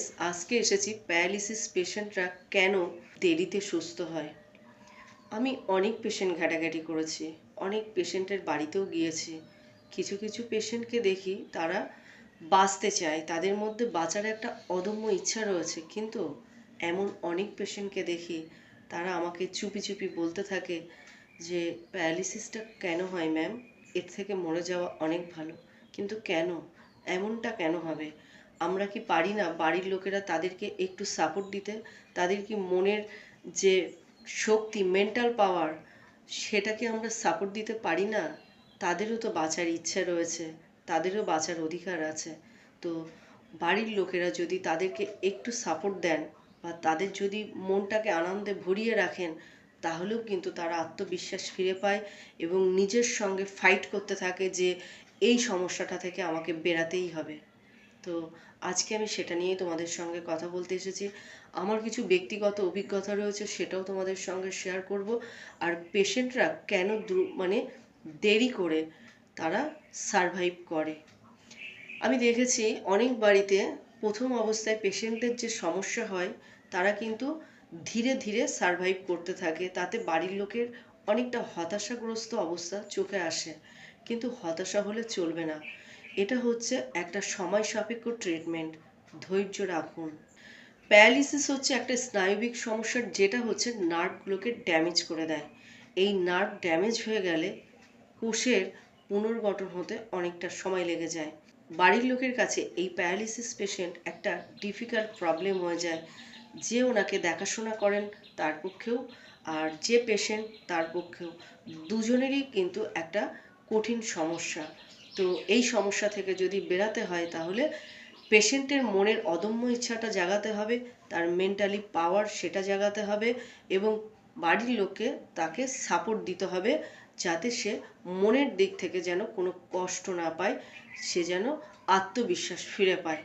Weakness আজকে এসেছি paralysis পেশেন্টরা কেন দেরিতে সুস্থ হয়? আমি অনেক পেশেন্ট ঘাটাঘাটি করেছি, অনেক পেশেন্টের বাড়িতেও গিয়েছি। কিছু কিছু পেশেন্টকে দেখি তারা বাঁচতে চায়, তাদের মধ্যে বাঁচার একটা অদম্য ইচ্ছা রয়েছে। কিন্তু এমন অনেক পেশেন্টকে দেখি তারা আমাকে চুপি চুপি বলতে থাকে যে প্যারালিসিসটা কেন হয় ম্যাম? এর থেকে মরে যাওয়া অনেক ভালো। কিন্তু কেন? এমনটা কেন হবে? আমরা কি পারি না? বাড়ির লোকেরা তাদেরকে একটু সাপোর্ট দিতে, তাদের কি মনের যে শক্তি মেন্টাল পাওয়ার সেটাকে আমরা সাপোর্ট দিতে পারি না? তাদেরও তো বাঁচার ইচ্ছে রয়েছে, তাদেরও বাঁচার অধিকার আছে। তো বাড়ির লোকেরা যদি তাদেরকে একটু সাপোর্ট দেন বা তাদের যদি মনটাকে আনন্দে ভরিয়ে রাখেন, তাহলেও কিন্তু তারা আত্মবিশ্বাস ফিরে পায় এবং নিজের সঙ্গে ফাইট করতে থাকে যে, এই সমস্যাটা থেকে আমাকে বেরাতেই হবে। তো আজকে আমি সেটা নিয়েই তোমাদের সঙ্গে কথা বলতে এসেছি। আমার কিছু ব্যক্তিগত অভিজ্ঞতা রয়েছে, সেটাও তোমাদের সঙ্গে শেয়ার করব। আর পেশেন্টরা কেন মানে দেরি করে তারা সারভাইভ করে। আমি দেখেছি অনেক বাড়িতে প্রথম অবস্থায় পেশেন্টদের যে সমস্যা হয়, তারা কিন্তু ধীরে ধীরে সারভাইভ করতে থাকে। তাতে বাড়ির লোকের অনেকটা হতাশাগ্রস্ত অবস্থা চোখে আসে। কিন্তু হতাশা হলে চলবে না। এটা হচ্ছে একটা সময় সাপেক্ষ ট্রিটমেন্ট ধৈর্য রাখুন। প্যারালিসিস হচ্ছে একটা স্নায়বিক সমস্যা যেটা হচ্ছে নার্ভগুলোকে ড্যামেজ করে দেয়। এই নার্ভ ড্যামেজ হয়ে গেলে কোষের পুনর্গঠন হতে অনেকটা সময় লেগে যায়। বাড়ির লোকের কাছে এই প্যারালিসিস পেশেন্ট একটা ডিফিকাল্ট প্রবলেম হয়ে যায়। যে ওনাকে দেখাশোনা করেন তার পক্ষেও আর যে পেশেন্ট তার পক্ষেও। দুজনেরই কিন্তু একটা কঠিন সমস্যা। তো এই সমস্যা থেকে যদি বেরাতে হয় তাহলে পেশেন্টের মনের অদম্য ইচ্ছাটা জাগাতে হবে, তার মেন্টালি পাওয়ার সেটা জাগাতে হবে এবং বাড়ির লোককে তাকে সাপোর্ট দিতে হবে যাতে সে মনের দিক থেকে যেন কোনো কষ্ট না পায়, সে যেন আত্মবিশ্বাস ফিরে পায়।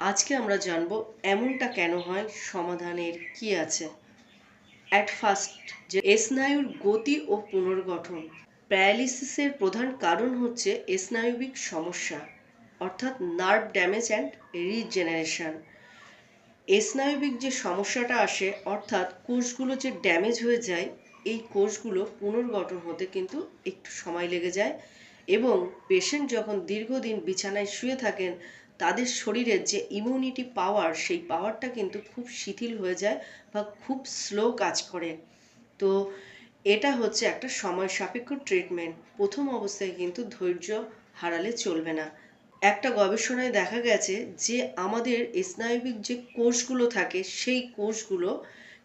আজকে আমরা জানব এমনটা কেন হয়, সমাধানের কি আছে? অ্যাট ফার্স্ট যে স্নায়ুর গতি ও পুনর্গঠন। প্যারালিসিসের প্রধান কারণ হচ্ছে স্নায়বিক সমস্যা, অর্থাৎ নার্ভ ড্যামেজ অ্যান্ড রিজেনারেশন স্নায়বিক যে সমস্যাটা আসে, অর্থাৎ কোষগুলো যে ড্যামেজ হয়ে যায়, এই কোষগুলো পুনর্গঠন হতে কিন্তু একটু সময় লেগে যায় এবং পেশেন্ট যখন দীর্ঘদিন বিছানায় শুয়ে থাকেন, তাদের শরীরের যে ইমিউনিটি পাওয়ার সেই পাওয়ারটা কিন্তু খুব শিথিল হয়ে যায় বা খুব স্লো কাজ করে। তো এটা হচ্ছে একটা সময় সাপেক্ষ ট্রিটমেন্ট প্রথম অবস্থায় কিন্তু ধৈর্য হারালে চলবে না। একটা গবেষণায় দেখা গেছে যে আমাদের স্নায়বিক যে কোষগুলো থাকে, সেই কোষগুলো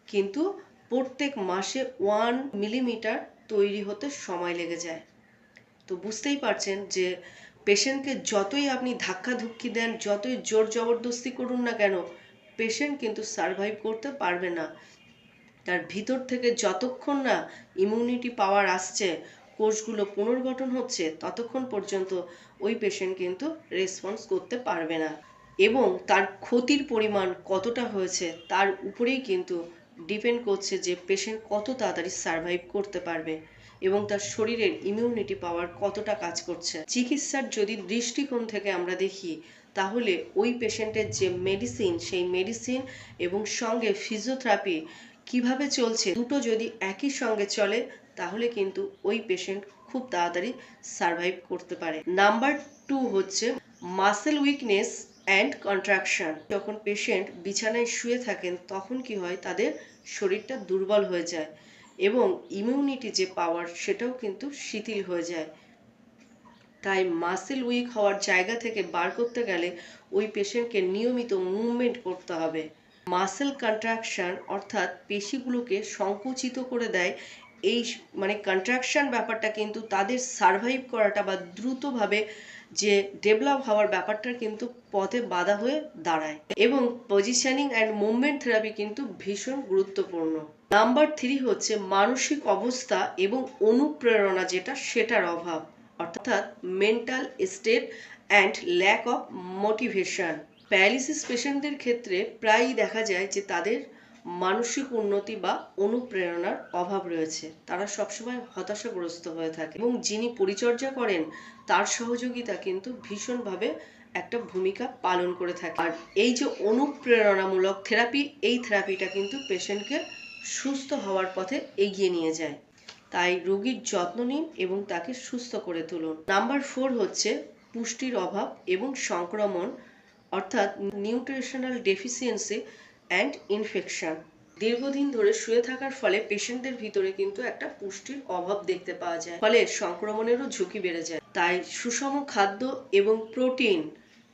কিন্তু প্রত্যেক মাসে ওয়ান মিলিমিটার তৈরি হতে সময় লেগে যায়। তো বুঝতেই পারছেন যে পেশেন্টকে যতই আপনি ধাক্কা ধুক্কি দেন, যতই জোর জবরদস্তি করুন না কেন পেশেন্ট কিন্তু সারভাইভ করতে পারবে না। তার ভিতর থেকে যতক্ষণ না ইমিউনিটি পাওয়ার আসছে, কোষগুলো পুনর্গঠন হচ্ছে, ততক্ষণ পর্যন্ত ওই পেশেন্ট কিন্তু রেসপন্স করতে পারবে না। এবং তার ক্ষতির পরিমাণ কতটা হয়েছে, তার উপরেই কিন্তু ডিপেন্ড করছে যে পেশেন্ট কত তাড়াতাড়ি সারভাইভ করতে পারবে এবং তার শরীরের ইমিউনিটি পাওয়ার কতটা কাজ করছে। চিকিৎসার যদি দৃষ্টিকোণ থেকে আমরা দেখি, তাহলে ওই পেশেন্টের যে মেডিসিন সেই মেডিসিন এবং সঙ্গে ফিজিওথেরাপি কীভাবে চলছে? দুটো যদি একই সঙ্গে চলে, তাহলে কিন্তু ওই পেশেন্ট খুব তাড়াতাড়ি সারভাইভ করতে পারে। নাম্বার টু হচ্ছে মাসেল উইকনেস অ্যান্ড কন্ট্রাকশন যখন পেশেন্ট বিছানায় শুয়ে থাকেন, তখন কি হয়? তাদের শরীরটা দুর্বল হয়ে যায় এবং ইমিউনিটি যে পাওয়ার সেটাও কিন্তু শিথিল হয়ে যায়। তাই মাসেল উইক হওয়ার জায়গা থেকে বার করতে গেলে ওই পেশেন্টকে নিয়মিত মুভমেন্ট করতে হবে। মাসেল কন্ট্রাকশন অর্থাৎ পেশিগুলোকে সংকুচিত করে দেয়, এই মানে কন্ট্রাকশন ব্যাপারটা কিন্তু তাদের সারভাইভ করাটা বা দ্রুতভাবে যে ডেভেলপ হওয়ার ব্যাপারটা কিন্তু পথে বাধা হয়ে দাঁড়ায়। এবং পজিশনিং অ্যান্ড মুভমেন্ট থেরাপি কিন্তু ভীষণ গুরুত্বপূর্ণ। নাম্বার থ্রি হচ্ছে মানসিক অবস্থা এবং অনুপ্রেরণা যেটা, সেটার অভাব। অর্থাৎ mental state and lack of motivation paralysis পেশেন্টদের ক্ষেত্রে প্রায়ই দেখা যায় যে তাদের মানসিক উন্নতি বা অনুপ্রেরণার অভাব রয়েছে। তারা সবসময় হতাশাগ্রস্ত হয়ে থাকে এবং যিনি পরিচর্যা করেন, তার সহযোগিতা কিন্তু ভীষণভাবে একটা ভূমিকা পালন করে থাকে। আর এই যে অনুপ্রেরণামূলক থেরাপি, এই থেরাপিটা কিন্তু পেশেন্টকে সুস্থ হওয়ার পথে এগিয়ে নিয়ে যায়। তাই রোগীর যত্ন নিন এবং তাকে সুস্থ করে তুলুন। নাম্বার ফোর হচ্ছে পুষ্টির অভাব এবং সংক্রমণ অর্থাৎ নিউট্রিশনাল ডেফিসিয়েন্সি অ্যান্ড ইনফেকশন। দীর্ঘদিন ধরে শুয়ে থাকার ফলে পেশেন্টদের ভিতরে কিন্তু একটা পুষ্টির অভাব দেখতে পাওয়া যায়। ফলে সংক্রমণেরও ঝুঁকি বেড়ে যায়। তাই সুষম খাদ্য এবং প্রোটিন,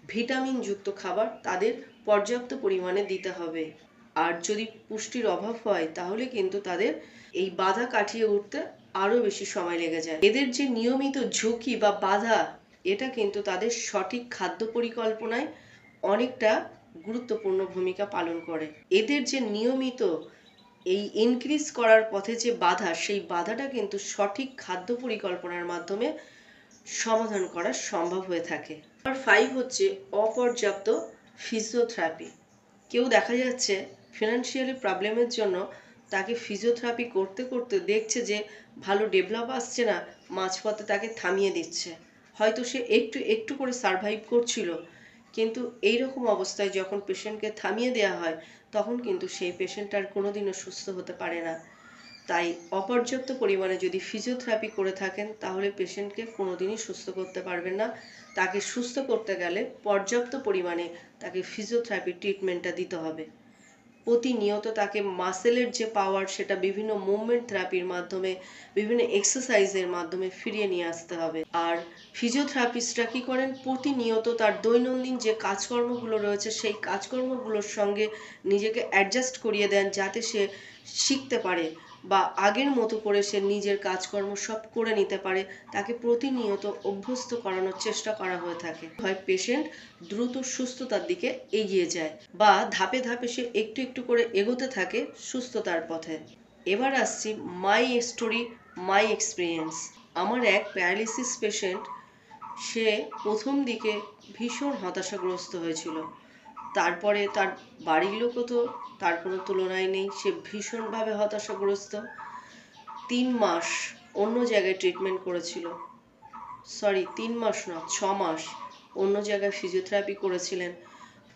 ভিটামিন যুক্ত খাবার তাদের পর্যাপ্ত পরিমাণে দিতে হবে। আর যদি পুষ্টির অভাব হয়, তাহলে কিন্তু তাদের এই বাধা কাটিয়ে উঠতে আরও বেশি সময় লেগে যায়। এদের যে নিয়মিত ঝুঁকি বা বাধা, এটা কিন্তু তাদের সঠিক খাদ্য পরিকল্পনায় অনেকটা গুরুত্বপূর্ণ ভূমিকা পালন করে। এদের যে নিয়মিত এই ইনক্রিজ করার পথে যে বাধা, সেই বাধাটা কিন্তু সঠিক খাদ্য পরিকল্পনার মাধ্যমে সমাধান করা সম্ভব হয়ে থাকে। আর ফাইভ হচ্ছে অপর্যাপ্ত ফিজিওথেরাপি কেউ দেখা যাচ্ছে ফিনান্সিয়ালি প্রবলেমের জন্য তাকে ফিজিওথেরাপি করতে করতে দেখছে যে ভালো ডেভেলপ আসছে না, মাঝপথে তাকে থামিয়ে দিচ্ছে। হয়তো সে একটু একটু করে সারভাইভ করছিল কিন্তু এই রকম অবস্থায় যখন পেশেন্টকে থামিয়ে দেওয়া হয়, তখন কিন্তু সেই পেশেন্ট আর কোনোদিনও সুস্থ হতে পারে না। তাই অপর্যাপ্ত পরিমাণে যদি ফিজিওথেরাপি করে থাকেন, তাহলে পেশেন্টকে কোনোদিনই সুস্থ করতে পারবেন না। তাকে সুস্থ করতে গেলে পর্যাপ্ত পরিমাণে তাকে ফিজিওথেরাপি ট্রিটমেন্টটা দিতে হবে। প্রতিনিয়ত তাকে মাসেলের যে পাওয়ার সেটা বিভিন্ন মুভমেন্ট থেরাপির মাধ্যমে, বিভিন্ন এক্সারসাইজের মাধ্যমে ফিরিয়ে নিয়ে আসতে হবে। আর ফিজিওথেরাপিস্টরা কি করেন? প্রতিনিয়ত তার দৈনন্দিন যে কাজকর্মগুলো রয়েছে, সেই কাজকর্মগুলোর সঙ্গে নিজেকে অ্যাডজাস্ট করিয়ে দেন যাতে সে শিখতে পারে। বা আগের মতো করে সে নিজের কাজকর্ম সব করে নিতে পারে, তাকে প্রতিনিয়ত অভ্যস্ত করানোর চেষ্টা করা হয়ে থাকে। হয় পেশেন্ট দ্রুত সুস্থতার দিকে এগিয়ে যায় বা ধাপে ধাপে সে একটু একটু করে এগোতে থাকে সুস্থতার পথে। এবার আসছি মাই স্টোরি মাই এক্সপিরিয়েন্স আমার এক প্যারালিসিস পেশেন্ট সে প্রথম দিকে ভীষণ হতাশাগ্রস্ত হয়েছিল। তারপরে তার বাড়ির লোকও তো তার কোনো তুলনায় নেই। সে ভীষণভাবে হতাশাগ্রস্ত। তিন মাস অন্য জায়গায় ট্রিটমেন্ট করেছিল। সরি তিন মাস না, ছ মাস অন্য জায়গায় ফিজিওথেরাপি করেছিলেন।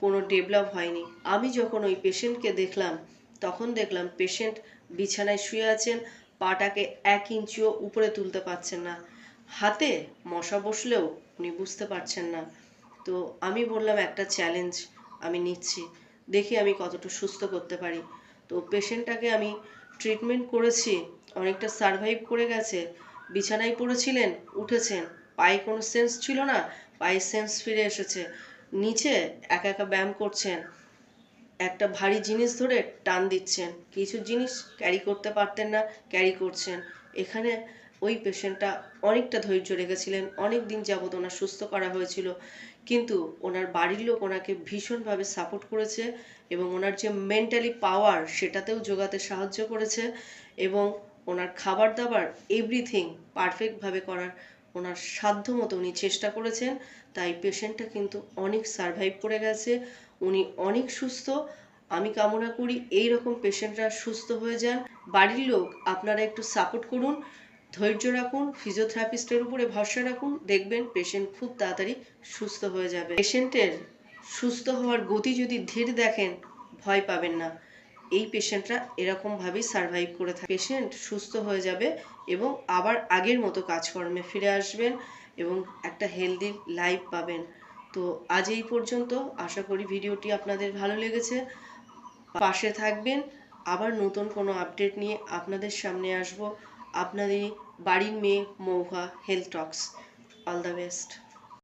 কোনো ডেভেলপ হয়নি। আমি যখন ওই পেশেন্টকে দেখলাম, তখন দেখলাম পেশেন্ট বিছানায় শুয়ে আছেন, পাটাকে এক ইঞ্চিও উপরে তুলতে পারছেন না। হাতে মশা বসলেও উনি বুঝতে পারছেন না। তো আমি বললাম, একটা চ্যালেঞ্জ আমি নিচ্ছি। দেখি আমি কতটা সুস্থ করতে পারি। তো পেশেন্টটাকে আমি ট্রিটমেন্ট করেছি, অনেকটা সারভাইভ করে গেছে। বিছানায় পড়েছিলেন, উঠেছেন। পায়ে কোনো সেন্স ছিল না, পায়ে সেন্স ফিরে এসেছে। নিচে একা একা ব্যায়াম করছেন, একটা ভারী জিনিস ধরে টান দিচ্ছেন। কিছু জিনিস ক্যারি করতে পারতেন না, ক্যারি করছেন। এখানে ওই পেশেন্টটা অনেকটা ধৈর্য রেখেছিলেন। অনেক দিন যাবত ওনার সুস্থ করা হয়েছিল। কিন্তু ওনার বাড়ির লোক ওনাকে ভীষণভাবে সাপোর্ট করেছে এবং ওনার যে মেন্টালি পাওয়ার সেটাতেও যোগাতে সাহায্য করেছে এবং ওনার খাবার দাবার এভরিথিং পারফেক্টভাবে করার ওনার সাধ্য মতো উনি চেষ্টা করেছেন। তাই পেশেন্টটা কিন্তু অনেক সারভাইভ করে গেছে। উনি অনেক সুস্থ। আমি কামনা করি এই রকম পেশেন্টরা সুস্থ হয়ে যান। বাড়ির লোক আপনারা একটু সাপোর্ট করুন। ধৈর্য রাখুন ফিজিওথেরাপিস্টের উপরে ভরসা রাখুন, দেখবেন পেশেন্ট খুব তাড়াতাড়ি সুস্থ হয়ে যাবে। পেশেন্টের সুস্থ হওয়ার গতি যদি ধীর দেখেন, ভয় পাবেন না। এই পেশেন্টরা এরকমভাবেই সারভাইভ করে থাকে। পেশেন্ট সুস্থ হয়ে যাবে এবং আবার আগের মতো কাজকর্মে ফিরে আসবেন এবং একটা হেলদি লাইফ পাবেন। তো আজ এই পর্যন্ত। আশা করি ভিডিওটি আপনাদের ভালো লেগেছে। পাশে থাকবেন। আবার নতুন কোনো আপডেট নিয়ে আপনাদের সামনে আসব। আপনাদের বাড়ির মেয়ে Mouha health talks all the best.